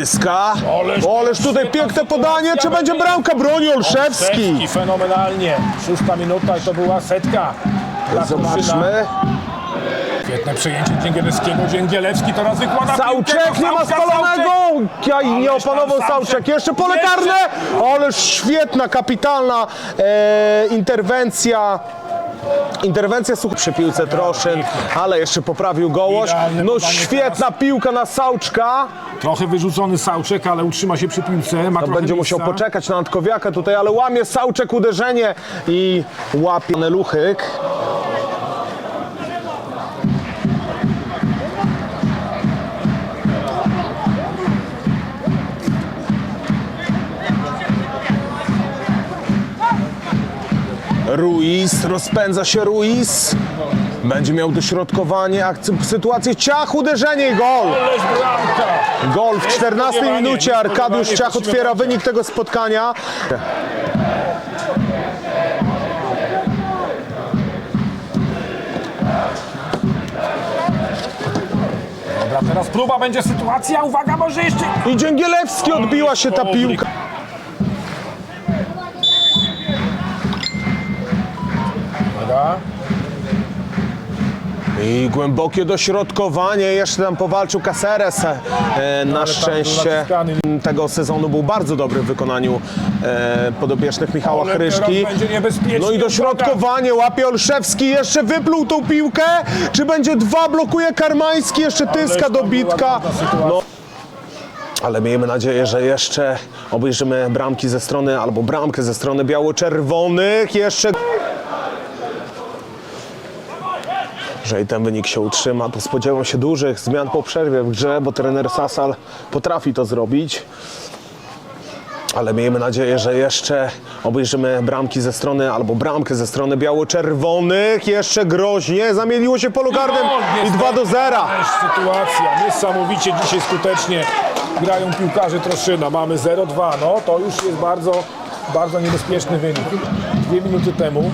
Tyska. Ależ- Ależ tutaj piękne podanie. Czy będzie bramka? Broni Olszewski. Olszewski fenomenalnie. Szósta minuta i to była setka. dla. Zobaczmy. Świetne przejęcie Dzięgielewskiego. Dzięgielewski teraz wykłada piłkę Sauczek do nie ma spalonego! Ja i nie Ależ tam opanował. Sauczek. Jeszcze pole Jeszcze. karne! Ależ świetna, kapitalna e, interwencja. Interwencja słuch przy piłce Troszyn, ale jeszcze poprawił gołość. No świetna piłka na Sauczka. Trochę wyrzucony Sauczek, ale utrzyma się przy piłce. Ma To trochę będzie miejsca. musiał poczekać na Antkowiaka tutaj, ale łamie Sauczek uderzenie i łapie Neluchyk. Ruiz, rozpędza się Ruiz. Będzie miał dośrodkowanie, sytuację ciach, uderzenie i gol. Gol w 14 Niespodziewanie, minucie Arkadiusz Ciach otwiera wynik tego spotkania. Dobra, teraz próba będzie sytuacja. Uwaga, może jeszcze... I Dzięgielewski odbiła się ta piłka. Uwaga. I głębokie dośrodkowanie, jeszcze tam powalczył Caceres. E, na tam szczęście naciskany. tego sezonu był bardzo dobry w wykonaniu e, podopiecznych Michała Ale Chryszki. teraz będzie niebezpiecznie. No i dośrodkowanie, łapie Olszewski, jeszcze wypluł tą piłkę. Czy będzie dwa, blokuje Karmański, jeszcze Tyska tam dobitka. była trudna sytuacja. No. Ale miejmy nadzieję, że jeszcze obejrzymy bramki ze strony, albo bramkę ze strony biało-czerwonych. Jeszcze. Jeżeli ten wynik się utrzyma, to spodziewam się dużych zmian po przerwie w grze, bo trener Sasal potrafi to zrobić. Ale miejmy nadzieję, że jeszcze obejrzymy bramki ze strony, albo bramkę ze strony biało-czerwonych. Jeszcze groźnie, zamieniło się polu karnym i 2 do 0. Też sytuacja. Niesamowicie dzisiaj skutecznie grają piłkarze Troszyna. Mamy 0-2. No to już jest bardzo, bardzo niebezpieczny wynik. Dwie minuty temu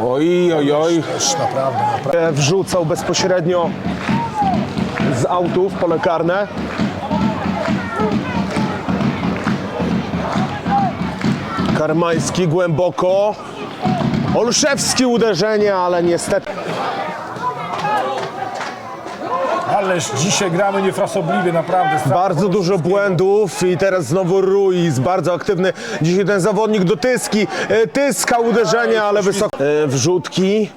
Oj, oj, oj. naprawdę, naprawdę. Wrzucał bezpośrednio z autów pole karne. Karmański głęboko. Olszewski uderzenie, ale niestety. Ależ dzisiaj gramy niefrasobliwie, naprawdę. Bardzo dużo błędów i teraz znowu Ruiz, bardzo aktywny. Dzisiaj ten zawodnik do Tyski. E, Tyska uderzenie, ale wysoko. E, Wrzutki.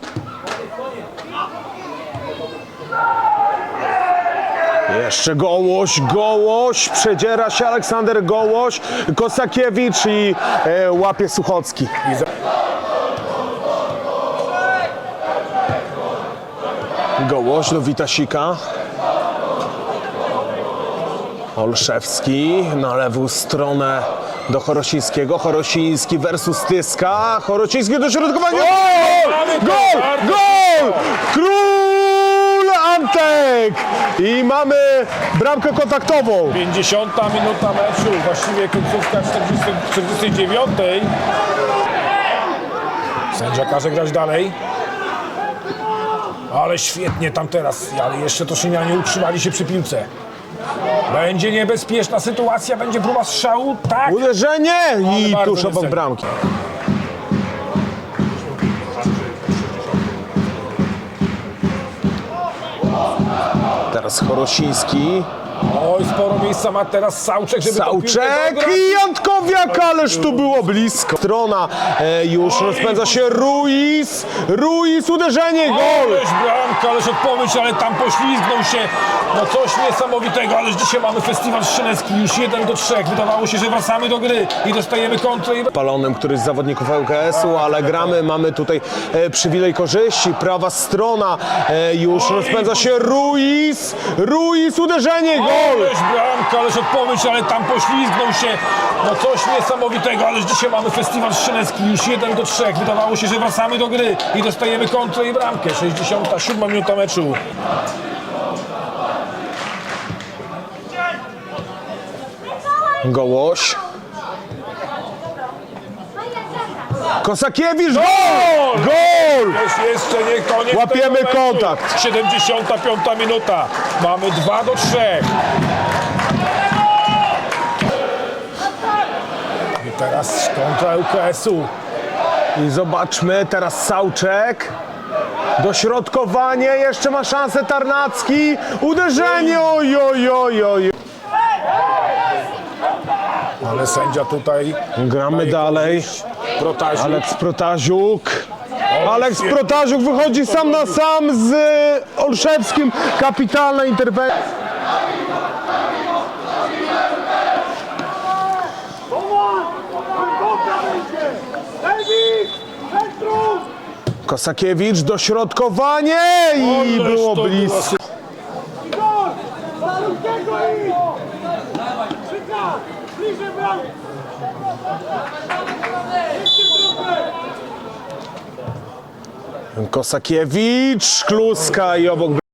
Jeszcze Gołoś, Gołoś, przedziera się Aleksander Gołoś, Kosakiewicz i e, łapie Suchocki. Gołoś do Witasika. Olszewski na lewą stronę do Chorosińskiego. Chorosiński versus Tyska. Chorosiński do środkowania. Gol! Gol! Gol! Król Antek! I mamy bramkę kontaktową. 50 minuta meczu, właściwie końcówka 40, 49. Sędzia każe grać dalej. Ale świetnie tam teraz, ale jeszcze Toszynianie utrzymali się przy piłce. Będzie niebezpieczna sytuacja, będzie próba strzału, tak. Uderzenie i bardzo tuż obok bramki. Teraz Chorosiński. Oj, sporo miejsca ma teraz Sauczek, żeby dograć. i Jantkowiak, ależ tu było blisko. Strona e, już rozpędza się Ruiz. Ruiz, uderzenie, gol. Ależ bramka, ależ odpowiedź, ale tam poślizgnął się. No coś niesamowitego, ależ dzisiaj mamy festiwal strzelecki, już 1 do 3. Wydawało się, że wracamy do gry i dostajemy kontrę. I... Palonym któryś z zawodników ŁKS-u, ale gramy, mamy tutaj e, przywilej korzyści. Prawa strona e, już rozpędza się Ruiz. Ruiz, uderzenie, gol. Ależ bramka, ależ odpowiedź, ale tam poślizgnął się. No coś niesamowitego, ależ dzisiaj mamy festiwal strzelecki, już 1 do 3. Wydawało się, że wracamy do gry i dostajemy kontrę i bramkę. 67 minuta meczu. Gołoś. Kosakiewicz, gol! Gol! Jest jeszcze nie koniec Łapiemy tego kontakt. 75 minuta. Mamy 2 do 3. I teraz kontra UKS-u. I zobaczmy, teraz Sałczek. Dośrodkowanie, jeszcze ma szansę Tarnacki. Uderzenie, oj, oj, oj, oj. Ale sędzia tutaj Gramy dalej. Protasiu. Aleks Protaziuk. Aleks Protaziuk wychodzi sam na sam z Olszewskim. Kapitalna interwencja. Kosakiewicz, dośrodkowanie i było blisko. Kosakiewicz, Kluska i obok